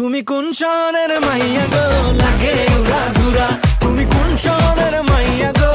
তুমি কোন শহরের মাইয়া গো? লাগে উড়া তুমি কোন শহরের মাইয়া গো?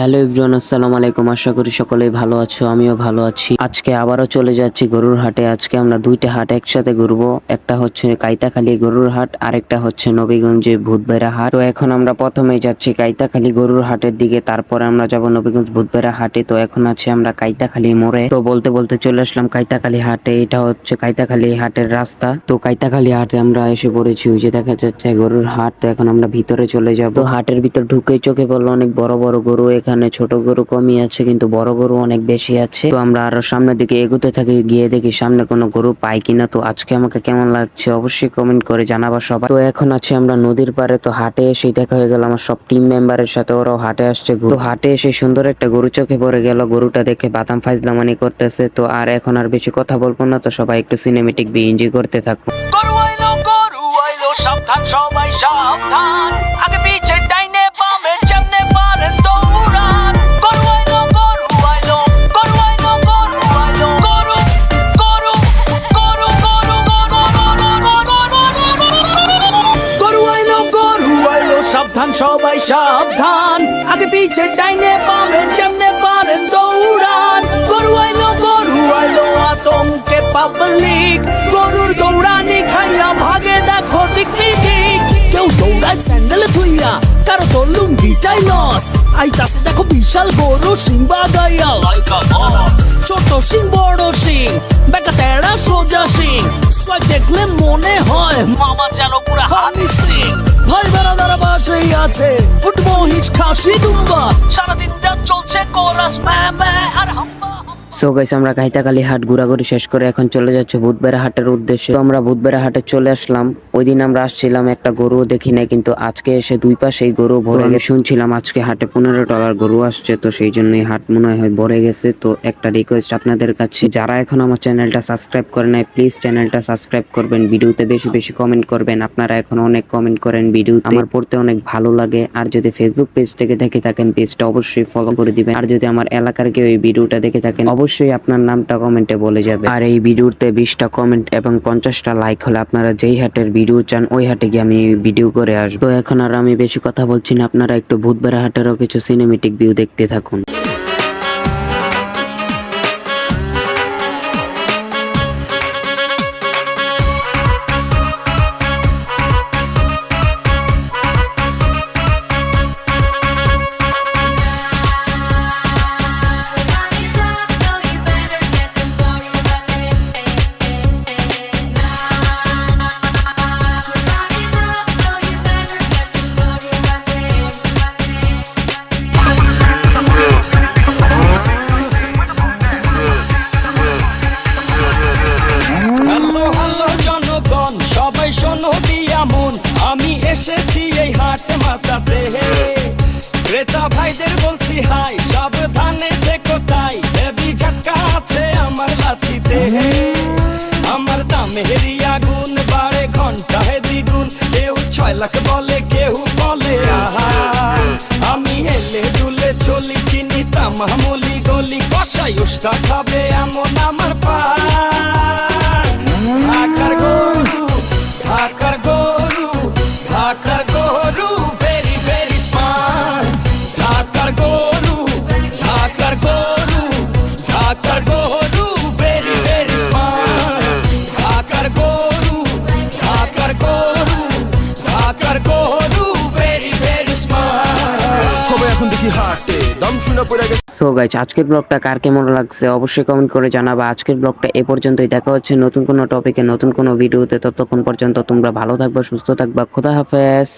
হ্যালো এভরিওয়ান, আসসালামু আলাইকুম। আশা করি সকলেই ভালো আছো, আমিও ভালো আছি। আজকে আবারও চলে যাচ্ছি গরুর হাটে। আজকে আমরা দুইটা হাট একসাথে ঘুরবো। একটা হচ্ছে কাইতাখালী গরুর হাট, আরেকটা হচ্ছে নবীগঞ্জে ভূতবেড়া হাট। তো এখন আমরা প্রথমে যাচ্ছি কাইতাখালী গরুর হাটের দিকে, তারপরে আমরা যাব নবীগঞ্জ ভূতবেড়া হাটে। তো এখন আছে আমরা কাইতাখালী মোড়ে। তো বলতে বলতে চলে আসলাম কাইতাখালী হাটে। এটা হচ্ছে কাইতাখালী হাটের রাস্তা। তো কাইতাখালী হাটে আমরা এসে পড়েছি, ওই যে দেখা যাচ্ছে গরুর হাট। তো এখন আমরা ভিতরে চলে যাব। তো হাটের ভিতর ঢুকে চোখে পড়ল অনেক বড় বড় গরু। এখানে ছোট গরু কমই আছে, কিন্তু বড় গরু অনেক বেশি আছে। তো আমরা আরও সামনের দিকে এগোতে থাকি, গিয়ে দেখি সামনে কোনো গরু পাই কিনা। তো আজকে আমাকে কেমন লাগছে অবশ্যই কমেন্ট করে জানাবা সবাই। তো এখন আছি আমরা নদীর পারে তো হাটে এসে দেখা হয়ে গেল আমার সব টিম মেম্বারের সাথে, ওরাও হাটে আসছে। তো হাটে এসে সুন্দর একটা গরু চোখে পড়ে গেল, গরুটা দেখে বাদাম ফাইজলামানি করতেছে। তো আর এখন আর বেশি কথা বলব না, তো সবাই একটু সিনেমেটিক বি এনজয় করতে থাকো। গরু আইলো গরু আইলো, সাবধান সবাই, সাবধান। আগে পিছে ডাইনে সবাই সাবধান। আগে পিছে ডাইনে বামে যেমনে পারেন দৌড়ান। গরু আইলো গরু আইলো, আতঙ্কে পাবলিক গরুর দৌড়ানি খাইয়া ভাগে দেখো দিক দিক কেউ দৌড়ায় স্যান্ডেল থুইয়া কারও তো লুঙ্গিটাই লস আইতাছে দেখো বিশাল গরু সিং বাগাইয়া ছোট সিং বেড়াদারা আছে। হিচ খাসি দুম্বা। সারাদিন রাত চলছে কোরাস ম্যা আর হাম্বা। সো গাইস আমরা কাহিতাকালী হাট ঘোরাঘুরি শেষ করে এখন চলে যাচ্ছে বুধবেরা হাটের উদ্দেশ্যে। তো আমরা বুধবেরা হাটে চলে আসলাম। ওই দিন আমরা আসছিলাম একটা গরুও দেখি নাই কিন্তু আজকে এসে দুই পাশেই গরু ভরে গেছে। শুনছিলাম আজকে হাটে পনেরো ডলার গরু আসছে তো সেই জন্যই হাট মনে হয় ভরে গেছে। তো একটা রিকোয়েস্ট আপনাদের কাছে যারা এখন আমার চ্যানেলটা সাবস্ক্রাইব করে নাই প্লিজ চ্যানেলটা সাবস্ক্রাইব করবেন। ভিডিওতে বেশি বেশি কমেন্ট করবেন। আপনারা এখন অনেক কমেন্ট করেন ভিডিও আমার পড়তে অনেক ভালো লাগে। আর যদি ফেসবুক পেজ থেকে দেখে থাকেন পেজটা অবশ্যই ফলো করে দিবেন। আর যদি আমার এলাকার কেউ এই ভিডিওটা দেখে থাকেন অবশ্যই আপনার নামটা কমেন্টে বলে যাবে। আর এই ভিডিওতে বিশটা কমেন্ট এবং পঞ্চাশটা লাইক হলে আপনারা যেই হাটের ভিডিও চান, ওই হাটে গিয়ে আমি ভিডিও করে আসব। এখন আর আমি বেশি কথা বলছি না, আপনারা একটু ভূতবেড়া হাটেরও কিছু সিনেমেটিক ভিউ দেখতে থাকুন। এসেছি এই হাট মাতাতে ক্রেতা ভাইদের বলছি, হাই, সাবধানে দেখো তাই। দেবী ঝটকা আছে আমার লাথিতে আমার দামের আগুন বাড়ে, ঘন্টায় দ্বিগুণ। কেউ ছয় লাখ বলে, কেউ বলে, আহা। আমি হেলে দুলে চলি, চিনি তামামলি গলি, কষাই উষ্টা খাবে এমন আমার পা। সো গাইজ আজকের ব্লগটা কার কেমন লাগছে অবশ্যই কমেন্ট করে জানাবা। আজকের ব্লগটা এ পর্যন্তই। দেখা হচ্ছে নতুন কোনো টপিকে নতুন কোনো ভিডিওতে ততক্ষণ পর্যন্ত তোমরা ভালো থাকবা, সুস্থ থাকবা। খোদা হাফেজ।